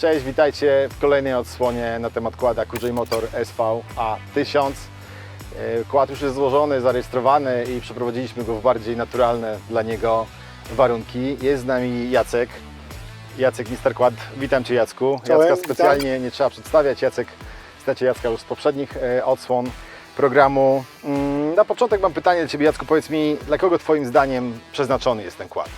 Cześć, witajcie w kolejnej odsłonie na temat kłada Kurzej Motor SV A1000. E, Kład już jest złożony, zarejestrowany i przeprowadziliśmy go w bardziej naturalne dla niego warunki. Jest z nami Jacek. Jacek Mister Kład. Witam Cię Jacku. Czołem, Jacka witam. specjalnie nie trzeba przedstawiać. Jacek, znacie Jacka już z poprzednich e, odsłon programu. Mm, Na początek mam pytanie do Ciebie Jacku. Powiedz mi, dla kogo Twoim zdaniem przeznaczony jest ten kład?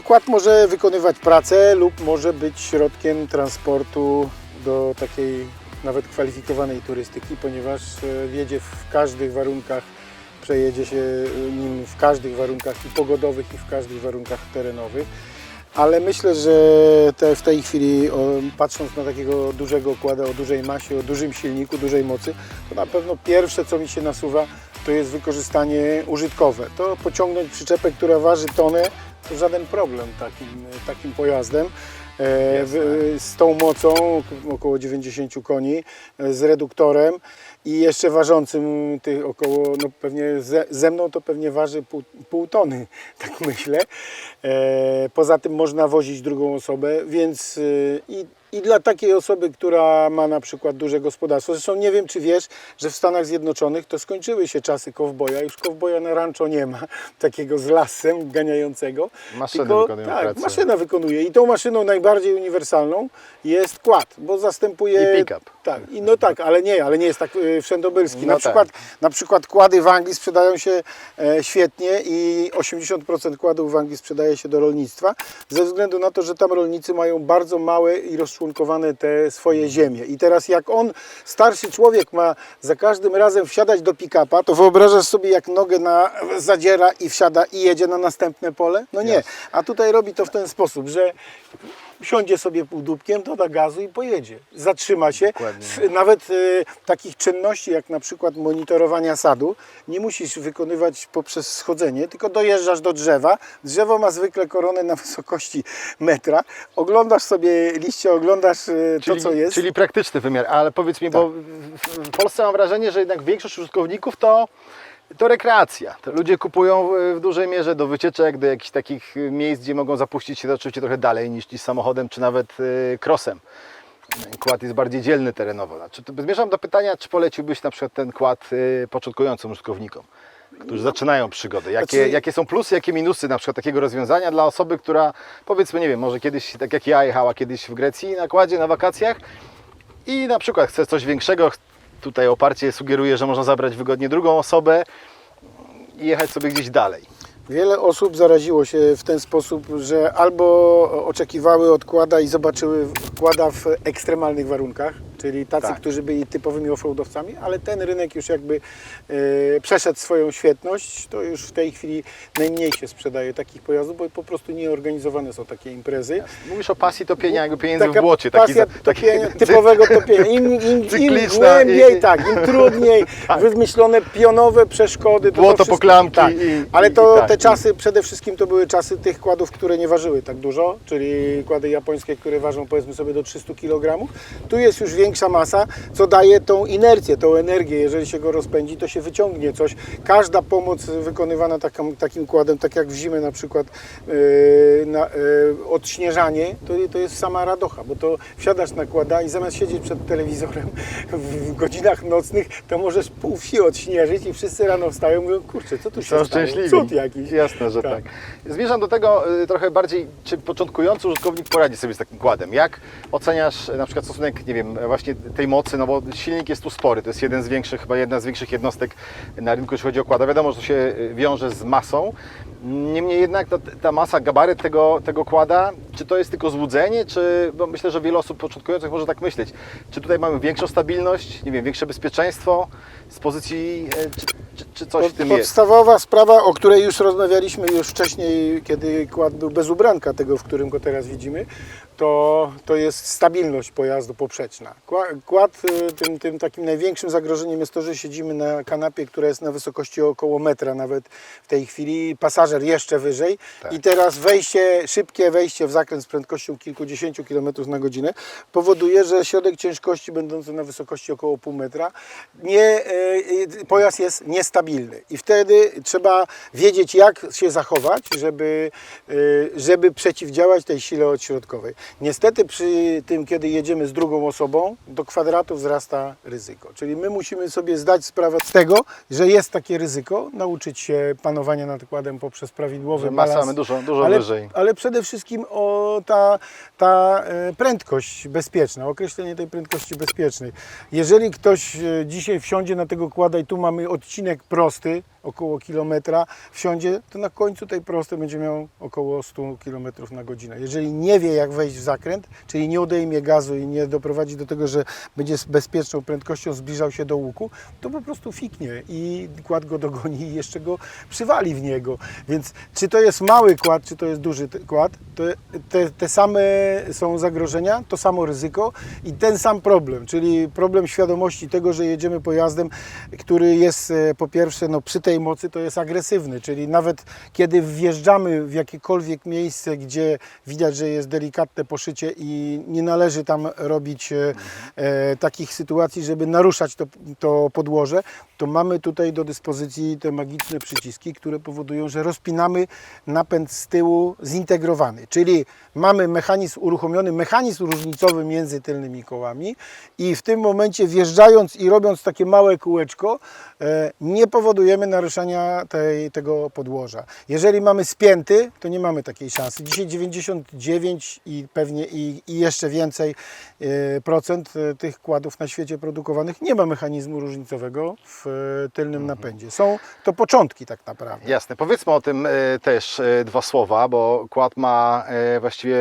Kład może wykonywać pracę lub może być środkiem transportu do takiej nawet kwalifikowanej turystyki, ponieważ e, wjedzie w każdych warunkach, przejedzie się nim w każdych warunkach i pogodowych i w każdych warunkach terenowych. Ale myślę, że te, w tej chwili, patrząc na takiego dużego kłada o dużej masie, o dużym silniku, dużej mocy, to na pewno pierwsze, co mi się nasuwa, to jest wykorzystanie użytkowe. To pociągnąć przyczepę, która waży tonę, to żaden problem takim, takim pojazdem. E, w, z tą mocą, około 90 koni, e, z reduktorem i jeszcze ważącym tych około, no pewnie ze, ze mną to pewnie waży pół, pół tony, tak myślę. E, poza tym można wozić drugą osobę, więc e, i, i dla takiej osoby, która ma na przykład duże gospodarstwo, zresztą nie wiem czy wiesz, że w Stanach Zjednoczonych to skończyły się czasy kowboja, już kowboja na rancho nie ma, takiego z lasem ganiającego. Maszyny Tylko, wykonują tak, pracę. maszyna wykonuje i tą maszyną najbardziej uniwersalną jest kład, bo zastępuje... I pick-up. Tak, i no tak, ale nie, ale nie jest tak y, wszędobylski. No na, tak. przykład, na przykład kłady w Anglii sprzedają się e, świetnie i 80% kładów w Anglii sprzedaje się do rolnictwa, ze względu na to, że tam rolnicy mają bardzo małe i rozczłonkowane te swoje ziemie. I teraz jak on, starszy człowiek ma za każdym razem wsiadać do pick-upa, to wyobrażasz sobie jak nogę na, zadziera i wsiada i jedzie na następne pole? No nie. A tutaj robi to w ten sposób, że siądzie sobie półdubkiem, doda gazu i pojedzie. Zatrzyma się. Dokładnie. Nawet e, takich czynności jak na przykład monitorowania sadu nie musisz wykonywać poprzez schodzenie, tylko dojeżdżasz do drzewa. Drzewo ma zwykle koronę na wysokości metra. Oglądasz sobie liście, oglądasz e, to, co jest. Czyli praktyczny wymiar, ale powiedz mi, bo w, w- w Polsce mam wrażenie, że jednak większość użytkowników to, to rekreacja. To ludzie kupują w, w dużej mierze do wycieczek, do jakichś takich y, miejsc, gdzie mogą zapuścić się oczywiście trochę dalej niż, niż samochodem, czy nawet y, crossem. Kład jest bardziej dzielny terenowo. Znaczy, to zmierzam do pytania, czy poleciłbyś na przykład ten kład początkującym użytkownikom, którzy zaczynają przygodę. Jakie, Znaczy- jakie są plusy, jakie minusy na przykład takiego rozwiązania dla osoby, która powiedzmy, nie wiem, może kiedyś, tak jak ja, jechała kiedyś w Grecji na kładzie, na wakacjach i na przykład chce coś większego, tutaj oparcie sugeruje, że można zabrać wygodnie drugą osobę i jechać sobie gdzieś dalej. Wiele osób zaraziło się w ten sposób, że albo oczekiwały odkłada i zobaczyły kłada w ekstremalnych warunkach, czyli tacy, Tak. którzy byli typowymi offroadowcami, ale ten rynek już jakby e, przeszedł swoją świetność, to już w tej chwili najmniej się sprzedaje takich pojazdów, bo po prostu nieorganizowane są takie imprezy. Mówisz o pasji topienia, jakby pieniędzy w Taka błocie. Taki, pasja taki, topienia, typowego topienia. Im, im, im głębiej, i- tak, im trudniej, wymyślone pionowe przeszkody. to Błoto, wszystko- poklamki Tak. i- Ale to i tak, te czasy, przede wszystkim to były czasy tych kładów, które nie ważyły tak dużo, czyli kłady japońskie, które ważą powiedzmy sobie do 300 kg. Tu jest już większa masa, co daje tą inercję, tą energię. Jeżeli się go rozpędzi, to się wyciągnie coś. Każda pomoc wykonywana taką, takim kładem, tak jak w zimę na przykład yy, na, yy, odśnieżanie, to, to jest sama radocha, bo to wsiadasz na kłada i zamiast siedzieć przed telewizorem w godzinach nocnych, to możesz pół wsi odśnieżyć i wszyscy rano wstają i mówią, kurczę, co tu się Są stało? szczęśliwi. Cud jakiś. Jasne, że tak. Zmierzam do tego y, trochę bardziej, czy początkujący użytkownik poradzi sobie z takim kładem. Jak oceniasz y, na przykład stosunek, nie wiem, właśnie tej mocy, no bo silnik jest tu spory, to jest jeden z większych, chyba jedna z większych jednostek na rynku, jeśli chodzi o kłada. Wiadomo, że to się y, wiąże z masą. Niemniej jednak ta, ta masa, gabaryt tego, tego kłada, czy to jest tylko złudzenie, czy, bo myślę, że wiele osób początkujących może tak myśleć, czy tutaj mamy większą stabilność, nie wiem, większe bezpieczeństwo z pozycji, y, czy, czy, czy coś w tym jest? Podstawowa sprawa, o której już rozmawialiśmy już wcześniej, kiedy kład był bez ubranka, tego, w którym go teraz widzimy, to, to jest stabilność pojazdu poprzeczna. Kła- Kład, y, tym, tym takim największym zagrożeniem jest to, że siedzimy na kanapie, która jest na wysokości około metra nawet w tej chwili, pasażer jeszcze wyżej Tak. i teraz wejście, szybkie wejście w zakręt z prędkością kilkudziesięciu kilometrów na godzinę powoduje, że środek ciężkości będący na wysokości około pół metra, nie, e, e, pojazd jest niestabilny i wtedy trzeba wiedzieć jak się zachować, żeby, żeby przeciwdziałać tej sile odśrodkowej. Niestety przy tym, kiedy jedziemy z drugą osobą, do kwadratu wzrasta ryzyko. Czyli my musimy sobie zdać sprawę z tego, że jest takie ryzyko, nauczyć się panowania nad kładem poprzez prawidłowy Że balans. masamy dużo, dużo ale, wyżej. ale przede wszystkim o ta, ta e, prędkość bezpieczna, określenie tej prędkości bezpiecznej. Jeżeli ktoś e, dzisiaj wsiądzie na tego kłada i tu mamy odcinek prosty, około kilometra, wsiądzie, to na końcu tej prostej będzie miał około 100 km na godzinę. Jeżeli nie wie jak wejść w zakręt, czyli nie odejmie gazu i nie doprowadzi do tego, że będzie z bezpieczną prędkością zbliżał się do łuku, to po prostu fiknie i kład go dogoni i jeszcze go przywali w niego. Więc czy to jest mały kład, czy to jest duży kład, to te, te same są zagrożenia, to samo ryzyko i ten sam problem, czyli problem świadomości tego, że jedziemy pojazdem, który jest e, po pierwsze no, przy tej mocy to jest agresywny, czyli nawet kiedy wjeżdżamy w jakiekolwiek miejsce, gdzie widać, że jest delikatne poszycie i nie należy tam robić e, e, takich sytuacji, żeby naruszać to, to podłoże, to mamy tutaj do dyspozycji te magiczne przyciski, które powodują, że rozpinamy napęd z tyłu zintegrowany, czyli mamy mechanizm uruchomiony, mechanizm różnicowy między tylnymi kołami i w tym momencie wjeżdżając i robiąc takie małe kółeczko, e, nie powodujemy naruszania tej, tego podłoża. Jeżeli mamy spięty, to nie mamy takiej szansy. Dzisiaj 99 i pewnie i, i jeszcze więcej e, procent e, tych kładów na świecie produkowanych nie ma mechanizmu różnicowego w e, tylnym napędzie. Są to początki tak naprawdę. Jasne. Powiedzmy o tym też dwa słowa, bo kład ma właściwie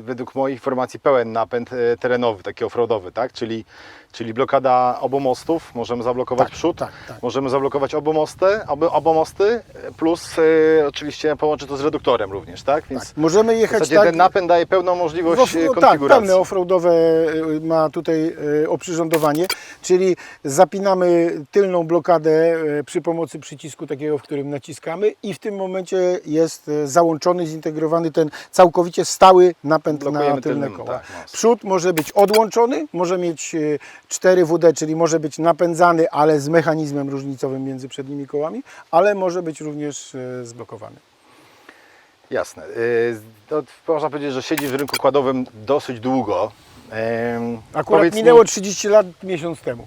według moich informacji pełen napęd terenowy, taki offroadowy, tak? Czyli, czyli blokada obu mostów, możemy zablokować Tak, przód, tak, tak. możemy zablokować obu mosty, obu, obu mosty, e, plus e, oczywiście połączyć to z reduktorem również, tak? Więc Tak. Możemy w jechać zasadzie tak, ten napęd daje pełną możliwość Off- e, no tak, konfiguracji. pełne offroadowe y, ma tutaj y, oprzyrządowanie, czyli zapinamy tylną blokadę y, przy pomocy przycisku takiego, w którym naciskamy i w tym momencie jest y, załączony, zintegrowany ten całkowicie stały napęd na Blokujemy tylne tylnym, koła. tak, most. Przód może być odłączony, może mieć y, 4 WD, czyli może być napędzany, ale z mechanizmem różnicowym między przednimi kołami, ale może być również y, zblokowany. Jasne. Y, To można powiedzieć, że siedzi w rynku kładowym dosyć długo. Akurat powiedz mi- minęło 30 lat miesiąc temu.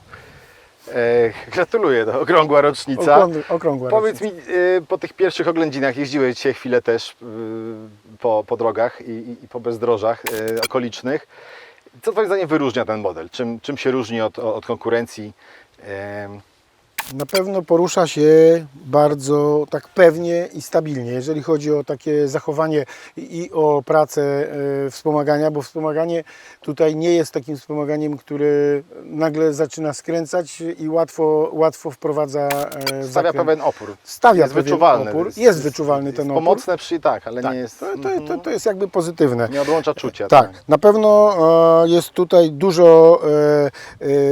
E, gratuluję, to okrągła rocznica. Okrągła, okrągła Powiedz rocznica. mi, e, po tych pierwszych oględzinach jeździłeś dzisiaj chwilę też e, po, po drogach i, i, po bezdrożach e, okolicznych. Co Twoim zdaniem wyróżnia ten model? Czym, czym się różni od, od konkurencji? Na pewno porusza się bardzo tak pewnie i stabilnie, jeżeli chodzi o takie zachowanie i o pracę e, wspomagania, bo wspomaganie tutaj nie jest takim wspomaganiem, które nagle zaczyna skręcać i łatwo, łatwo wprowadza e, Stawia zakręt. pewien opór. Stawia jest pewien wyczuwalny. opór. Jest wyczuwalny ten jest opór. Pomocne przy tak, ale Tak, nie jest. to, to, to, mhm. to jest jakby pozytywne. Nie odłącza czucia. Tak, na pewno e, jest tutaj dużo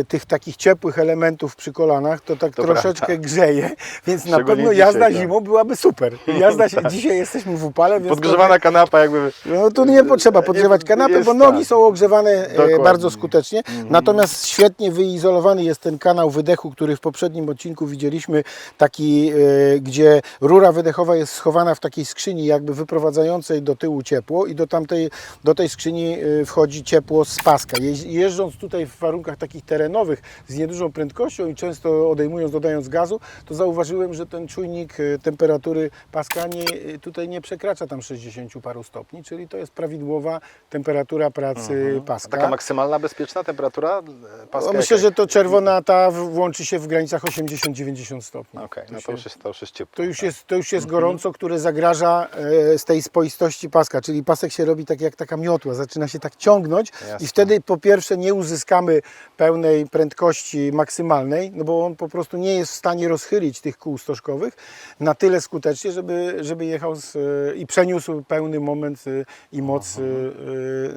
tych takich ciepłych elementów przy kolanach, to tak To troszeczkę prawda. grzeje, więc na pewno dzisiaj, jazda tak. zimą byłaby super. Jazda się, dzisiaj jesteśmy w upale, więc Podgrzewana kanapa jakby. to, no tu nie potrzeba podgrzewać kanapy, bo nogi tak. są ogrzewane e, Dokładnie. Mhm. bardzo skutecznie. Natomiast świetnie wyizolowany jest ten kanał wydechu, który w poprzednim odcinku widzieliśmy, taki, e, gdzie rura wydechowa jest schowana w takiej skrzyni jakby wyprowadzającej do tyłu ciepło i do tamtej, do tej skrzyni e, wchodzi ciepło z paska. Jeżdżąc tutaj w warunkach takich terenowych z niedużą prędkością i często odejmując, dodając gazu, to zauważyłem, że ten czujnik e, temperatury paska nie, e, tutaj nie przekracza tam 60 paru stopni, czyli to jest prawidłowa temperatura pracy A paska. taka maksymalna bezpieczna temperatura e, paska? No, myślę, jaka- że to czerwona ta włączy się w granicach 80-90 stopni. Okej, To no to już jest, to już jest ciepło. to już jest, to już Mhm. jest gorąco, które zagraża e, z tej spoistości paska, czyli pasek się robi tak jak taka miotła, zaczyna się tak ciągnąć Jasne. i wtedy po pierwsze nie uzyskamy pełnej prędkości maksymalnej, no bo on po prostu nie jest w stanie rozchylić tych kół stożkowych na tyle skutecznie, żeby, żeby jechał z, e, i przeniósł pełny moment e, i moc e,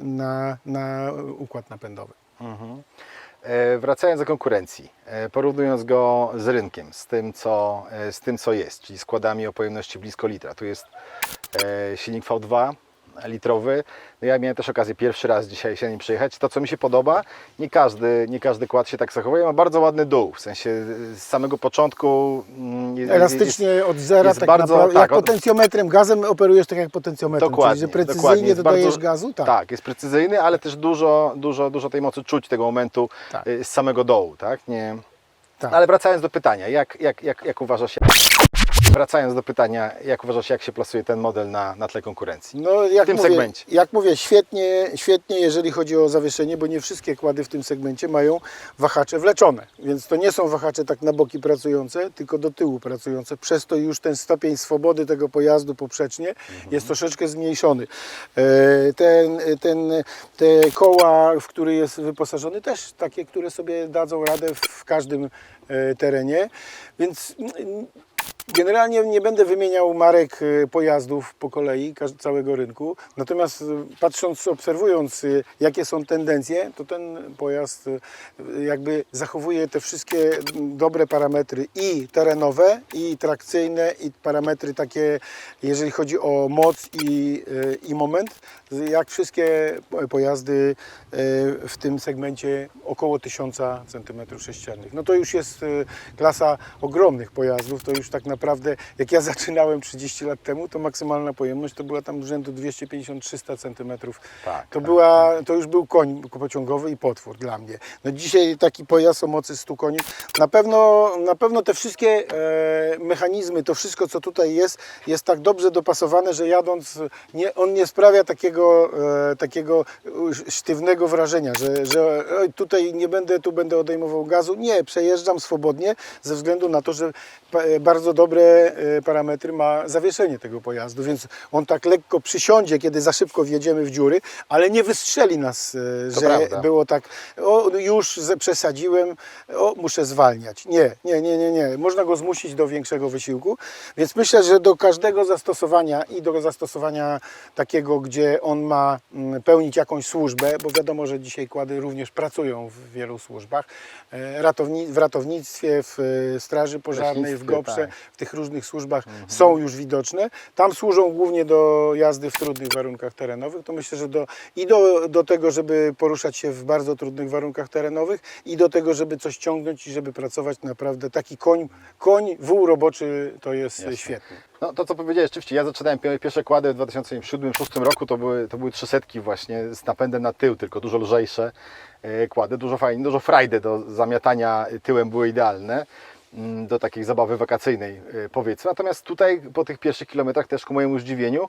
na, na układ napędowy. Mhm. Wracając do konkurencji, porównując go z rynkiem, z tym, co, z tym, co jest, czyli składami o pojemności blisko litra. Tu jest silnik V2, litrowy. No ja miałem też okazję pierwszy raz dzisiaj się nim przejechać. To, co mi się podoba, nie każdy, nie każdy kład się tak zachowuje. Ma bardzo ładny dół, w sensie z samego początku mm, jest, Elastycznie od zera, jest tak bardzo- naprawdę. tak, jak od- potencjometrem, gazem operujesz tak jak potencjometrem, Dokładnie, czyli że precyzyjnie dokładnie. Jest dodajesz bardzo- gazu? Tak. Tak, jest precyzyjny, ale też dużo, dużo, dużo tej mocy czuć tego momentu Tak. y, z samego dołu, tak? Nie... Tak. Ale wracając do pytania, jak, jak, jak, jak uważasz, wracając do pytania, jak uważasz, jak się plasuje ten model na, na tle konkurencji? No, jak w tym mówię, segmencie. Jak mówię, świetnie, świetnie, jeżeli chodzi o zawieszenie, bo nie wszystkie kłady w tym segmencie mają wahacze wleczone. Więc to nie są wahacze tak na boki pracujące, tylko do tyłu pracujące. Przez to już ten stopień swobody tego pojazdu poprzecznie jest troszeczkę zmniejszony. E, Ten, ten, te koła, w które jest wyposażony, też takie, które sobie dadzą radę w każdym e, terenie. Więc Generalnie nie będę wymieniał marek y, pojazdów po kolei, całego rynku. Natomiast y, patrząc, obserwując y, jakie są tendencje, to ten pojazd jakby zachowuje te wszystkie mm, dobre parametry i terenowe, i trakcyjne, i parametry takie, jeżeli chodzi o moc i, i moment, jak wszystkie po- pojazdy w tym segmencie około 1000 cm3. No to już jest klasa ogromnych pojazdów, to już tak naprawdę, jak ja zaczynałem 30 lat temu, to maksymalna pojemność to była tam rzędu 250-300 cm. Tak, To, tak, była, to już był koń pociągowy i potwór dla mnie. No dzisiaj taki pojazd o mocy 100 koni, na pewno, na pewno te wszystkie e, mechanizmy, to wszystko co tutaj jest, jest tak dobrze dopasowane, że jadąc nie, on nie sprawia takiego, e, takiego sztywnego wrażenia, że, że tutaj nie będę, tu będę odejmował gazu. Nie, przejeżdżam swobodnie ze względu na to, że e, bardzo dobre e, parametry ma zawieszenie tego pojazdu, więc on tak lekko przysiądzie, kiedy za szybko wjedziemy w dziury, ale nie wystrzeli nas, To że prawda. było tak, o już ze- przesadziłem, o muszę zwalniać. Nie, nie, nie, nie, nie. Można go zmusić do większego wysiłku, więc myślę, że do każdego zastosowania i do zastosowania takiego, gdzie on ma mm, pełnić jakąś służbę, bo wiadomo, że dzisiaj kłady również pracują w wielu służbach, e, ratowni, w ratownictwie, w e, straży pożarnej, w GOPRze, tak. W tych różnych służbach są już widoczne. Tam służą głównie do jazdy w trudnych warunkach terenowych. To myślę, że do, i do, do tego, żeby poruszać się w bardzo trudnych warunkach terenowych i do tego, żeby coś ciągnąć i żeby pracować naprawdę taki koń, koń wół roboczy to jest Jasne. świetny. No to co powiedziałeś, rzeczywiście, ja zaczynałem pie- pierwsze kłady w 2007-2006 roku, to były, to były trzysetki właśnie z napędem na tył, tylko dużo lżejsze e, kłady, dużo fajnie, dużo frajdy do zamiatania tyłem były idealne do takiej zabawy wakacyjnej e, powiedzmy. Natomiast tutaj po tych pierwszych kilometrach też ku mojemu zdziwieniu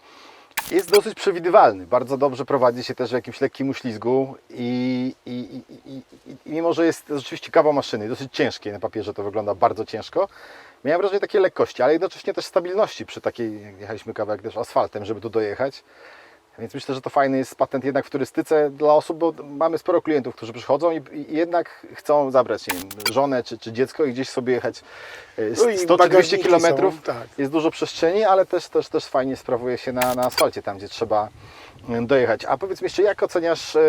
jest dosyć przewidywalny. Bardzo dobrze prowadzi się też w jakimś lekkim uślizgu i, i, i, i, i, mimo, że jest rzeczywiście kawał maszyny, dosyć ciężkiej na papierze to wygląda bardzo ciężko, miałem wrażenie takiej lekkości, ale jednocześnie też stabilności przy takiej, jechaliśmy kawałek też asfaltem, żeby tu dojechać. Więc myślę, że to fajny jest patent jednak w turystyce dla osób, bo mamy sporo klientów, którzy przychodzą i, i jednak chcą zabrać nie wiem, żonę czy, czy dziecko i gdzieś sobie jechać e, No i 100 czy 200 bagażniki kilometrów. są, tak. Jest dużo przestrzeni, ale też, też, też fajnie sprawuje się na, na asfalcie, tam gdzie trzeba mm, dojechać. A powiedz mi jeszcze, jak oceniasz e,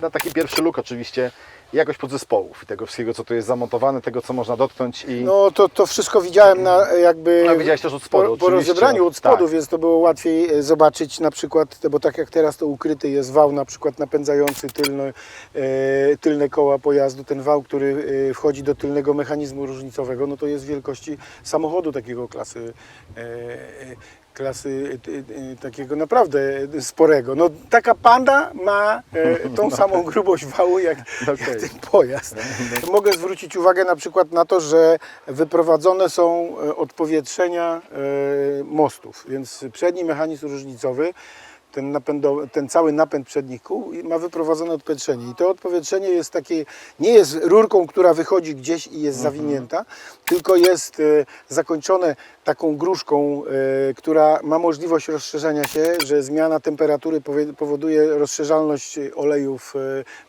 na taki pierwszy look oczywiście jakość podzespołów i tego wszystkiego, co tu jest zamontowane, tego, co można dotknąć i No to, to wszystko widziałem na jakby No, widziałeś też od spodu, po, po rozebraniu od spodu, Tak. więc to było łatwiej e, zobaczyć na przykład, bo tak jak teraz to ukryty jest wał na przykład napędzający tylne, tylne koła pojazdu, ten wał, który e, wchodzi do tylnego mechanizmu różnicowego, no to jest wielkości samochodu takiego klasy e, klasy e, e, takiego naprawdę sporego. No taka panda ma e, tą samą grubość wału jak, Okej. jak ten pojazd. Mogę zwrócić uwagę na przykład na to, że wyprowadzone są e, odpowietrzenia e, mostów, więc przedni mechanizm różnicowy ten, napędo, ten cały napęd przednich kół ma wyprowadzone odpowietrzenie. I to odpowietrzenie jest takie, nie jest rurką, która wychodzi gdzieś i jest zawinięta, tylko jest e, zakończone taką gruszką, e, która ma możliwość rozszerzania się, że zmiana temperatury powoduje rozszerzalność oleju w e,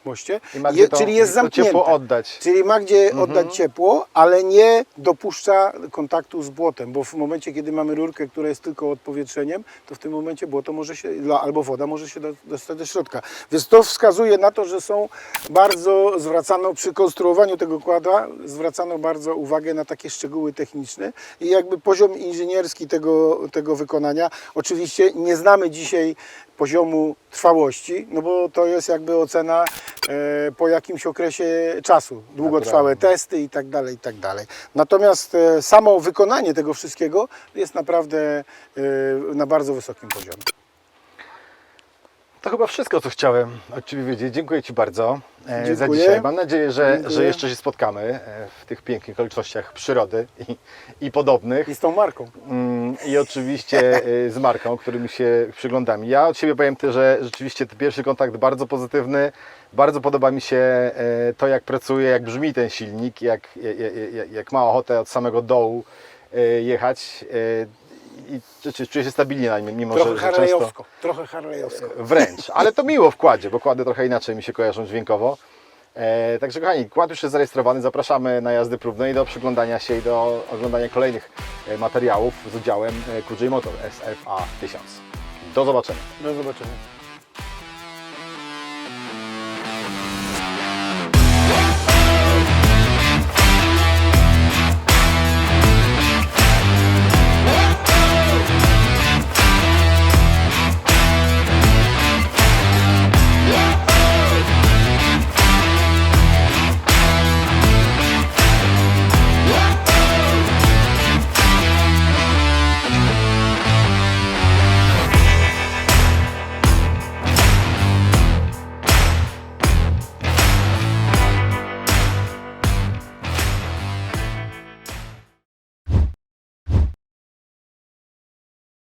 moście. Je- to, czyli jest zamknięte. ciepło oddać. Czyli ma gdzie Mhm. oddać ciepło, ale nie dopuszcza kontaktu z błotem, bo w momencie, kiedy mamy rurkę, która jest tylko odpowietrzeniem, to w tym momencie błoto może się, albo woda może się do- dostać do środka. Więc to wskazuje na to, że są bardzo zwracano przy konstruowaniu tego kłada, zwracano bardzo uwagę na takie szczegóły techniczne i jakby poziom inżynierski tego, tego wykonania. Oczywiście nie znamy dzisiaj poziomu trwałości, no bo to jest jakby ocena e, po jakimś okresie czasu, długotrwałe Naturalnie. testy i tak dalej, i tak dalej. Natomiast e, samo wykonanie tego wszystkiego jest naprawdę e, na bardzo wysokim poziomie. To chyba wszystko, co chciałem od Ciebie wiedzieć. Dziękuję Ci bardzo e, za Dziękuję. dzisiaj. Mam nadzieję, że, Dziękuję. że jeszcze się spotkamy e, w tych pięknych okolicznościach przyrody i, i podobnych. I z tą marką. Mm, I oczywiście e, z marką, którym się przyglądam. Ja od siebie powiem też, że rzeczywiście ten pierwszy kontakt bardzo pozytywny. Bardzo podoba mi się to, jak pracuje, jak brzmi ten silnik, jak, jak, jak, ma ochotę od samego dołu jechać. E, I czuję się stabilnie na nim, mimo że, Trochę że często... harlejowsko. Trochę harlejowsko. Wręcz, ale to miło w kładzie, bo kłady trochę inaczej mi się kojarzą dźwiękowo. E, także kochani, kład już jest zarejestrowany, zapraszamy na jazdy próbne i do przyglądania się i do oglądania kolejnych e, materiałów z udziałem e, QJ Motor SFA 1000. Do zobaczenia. Do zobaczenia.